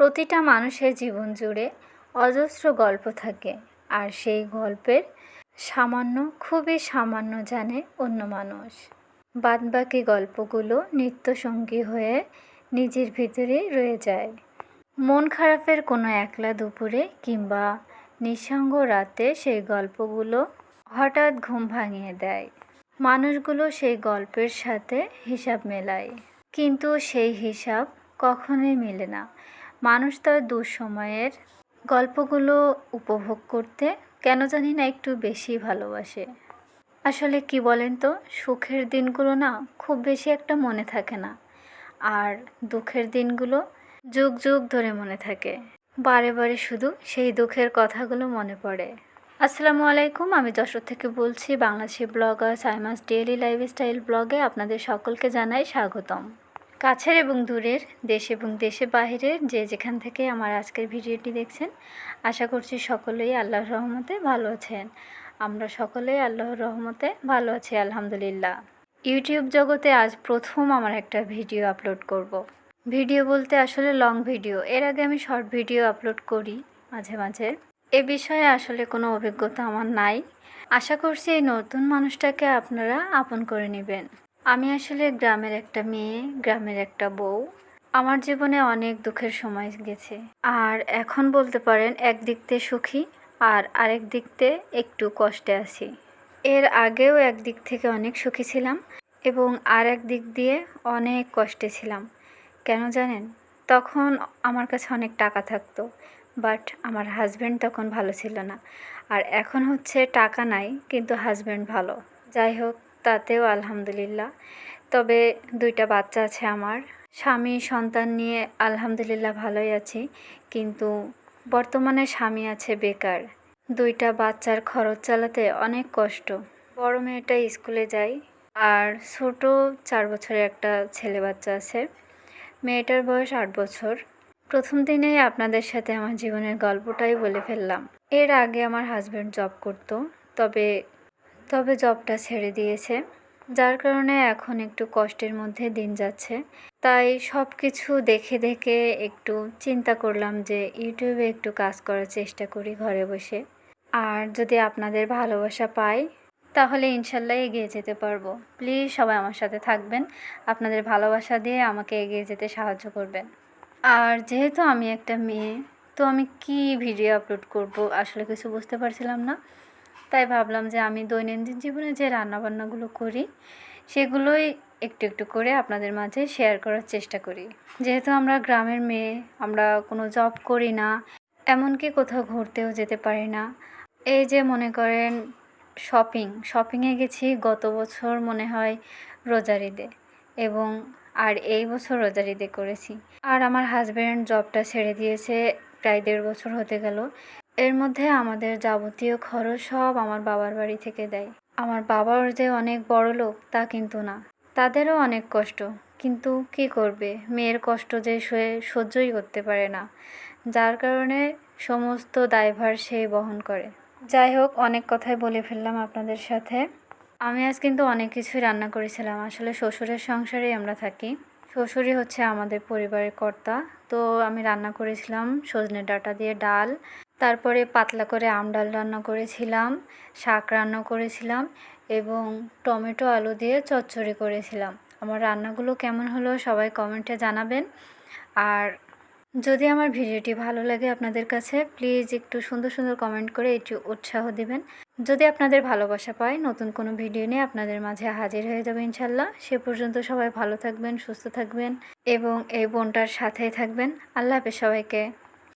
প্রতিটা মানুষের জীবন জুড়ে অজস্র গল্প থাকে, আর সেই গল্পের সামান্য, খুবই সামান্য জানে অন্য মানুষ। বাদবাকি গল্পগুলো নিত্যসঙ্গী হয়ে নিজের ভিতরেই রয়ে যায়। মন খারাপের কোনো একলা দুপুরে কিংবা নিঃসঙ্গ রাতে সেই গল্পগুলো হঠাৎ ঘুম ভাঙিয়ে দেয়। মানুষগুলো সেই গল্পের সাথে হিসাব মেলায়, কিন্তু সেই হিসাব কখনোই মেলে না। মানুষ তার দুঃসময়ের গল্পগুলো উপভোগ করতে কেন জানি না একটু বেশি ভালোবাসে। আসলে কি বলেন তো, সুখের দিনগুলো না খুব বেশি একটা মনে থাকে না। আর দুঃখের দিনগুলো যুগ যুগ ধরে মনে থাকে। বারে বারে শুধু সেই দুঃখের কথাগুলো মনে পড়ে। আসসালামু আলাইকুম, আমি যশোর থেকে বলছি, Bangladeshi blogger Saima's daily lifestyle ব্লগে আপনাদের সকলকে জানাই স্বাগতম। কাছের এবং দূরের, দেশ এবং দেশে বাহিরের যে যেখান থেকে আমার আজকের ভিডিওটি দেখছেন, আশা করছি সকলেই আল্লাহর রহমতে ভালো আছেন। আমরা সকলেই আল্লাহর রহমতে ভালো আছি, আলহামদুলিল্লাহ। ইউটিউব জগতে আজ প্রথম আমার একটা ভিডিও আপলোড করব। ভিডিও বলতে আসলে লং ভিডিও। এর আগে আমি শর্ট ভিডিও আপলোড করি মাঝে মাঝে। এ বিষয়ে আসলে কোনো অভিজ্ঞতা আমার নাই। আশা করছি এই নতুন মানুষটাকে আপনারা আপন করে নেবেন। আমি আসলে গ্রামের একটা মেয়ে, গ্রামের একটা বউ। আমার জীবনে অনেক দুঃখের সময় গেছে। আর এখন বলতে পারেন একদিক দিয়ে সুখী আর আরেক দিক দিয়ে একটু কষ্টে আছি। এর আগেও একদিক থেকে অনেক সুখী ছিলাম এবং আর এক দিক দিয়ে অনেক কষ্টে ছিলাম। কেন জানেন? তখন আমার কাছে অনেক টাকা থাকতো, বাট আমার হাজব্যান্ড তখন ভালো ছিল না। আর এখন হচ্ছে টাকা নাই, কিন্তু হাজব্যান্ড ভালো। যাই হোক তাতেও আলহামদুলিল্লাহ। তবে দুইটা বাচ্চা আছে আমার। স্বামী, সন্তান নিয়ে আলহামদুলিল্লাহ ভালোই আছি। কিন্তু বর্তমানে স্বামী আছে বেকার। দুইটা বাচ্চার খরচ চালাতে অনেক কষ্ট। বড় মেয়েটা স্কুলে যায় আর ছোট চার বছরের একটা ছেলে বাচ্চা আছে। মেয়েটার বয়স আট বছর। প্রথম দিনেই আপনাদের সাথে আমার জীবনের গল্পটাই বলে ফেললাম। এর আগে আমার হাজব্যান্ড জব করতো। তবে তবে জবটা ছেড়ে দিয়েছে, যার কারণে এখন একটু কষ্টের মধ্যে দিন যাচ্ছে। তাই সব কিছু দেখে দেখে একটু চিন্তা করলাম যে ইউটিউবে একটু কাজ করার চেষ্টা করি ঘরে বসে। আর যদি আপনাদের ভালোবাসা পাই, তাহলে ইনশাল্লাহ এগিয়ে যেতে পারব। প্লিজ সবাই আমার সাথে থাকবেন। আপনাদের ভালোবাসা দিয়ে আমাকে এগিয়ে যেতে সাহায্য করবেন। আর যেহেতু আমি একটা মেয়ে, তো আমি কি ভিডিও আপলোড করব? আসলে কিছু বুঝতে পারছিলাম না। তাই ভাবলাম যে আমি দৈনন্দিন জীবনে যে রান্নাবান্নাগুলো করি, সেগুলোই একটু একটু করে আপনাদের মাঝে শেয়ার করার চেষ্টা করি। যেহেতু আমরা গ্রামের মেয়ে, আমরা কোনো জব করি না, এমনকি কোথাও ঘুরতেও যেতে পারি না। এই যে মনে করেন শপিং শপিংয়ে গেছি গত বছর মনে হয় রোজার ঈদে এবং আর এই বছর রোজার ঈদে করেছি। আর আমার হাজব্যান্ড জবটা ছেড়ে দিয়েছে, প্রায় দেড় বছর হতে গেল। এর মধ্যে আমাদের যাবতীয় খরচ সব আমার বাবার বাড়ি থেকে দেয়। আমার বাবার যে অনেক বড় লোক, তা কিন্তু না। তাদেরও অনেক কষ্ট। কিন্তু কি করবে? মেয়ের কষ্ট যে সে সহ্যই করতে পারে না। যার কারণে সমস্ত দায়ভার সেই বহন করে। যাই হোক, অনেক কথাই বলে ফেললাম আপনাদের সাথে। আমি আজ কিন্তু অনেক কিছুই রান্না করেছিলাম। আসলে শ্বশুরের সংসারেই আমরা থাকি। শ্বশুরই হচ্ছে আমাদের পরিবারের কর্তা। তো আমি রান্না করেছিলাম সজনে ডাঁটা দিয়ে ডাল তারপরে পাতলা করে আম ডাল রান্না করেছিলাম, শাক রান্না করেছিলাম এবং টমেটো আলু দিয়ে চচ্চড়ি করেছিলাম। আমার রান্নাগুলো কেমন হলো সবাই কমেন্টে জানাবেন। আর যদি আমার ভিডিওটি ভালো লাগে আপনাদের কাছে প্লিজ একটু সুন্দর সুন্দর কমেন্ট করে একটু উৎসাহ দিবেন। যদি আপনাদের ভালোবাসা পাই নতুন কোনো ভিডিও নিয়ে আপনাদের মাঝে হাজির হয়ে যাবে ইনশাল্লাহ। সে পর্যন্ত সবাই ভালো থাকবেন, সুস্থ থাকবেন এবং এই বোনটার সাথেই থাকবেন। আল্লাহ হাফেজ সবাইকে।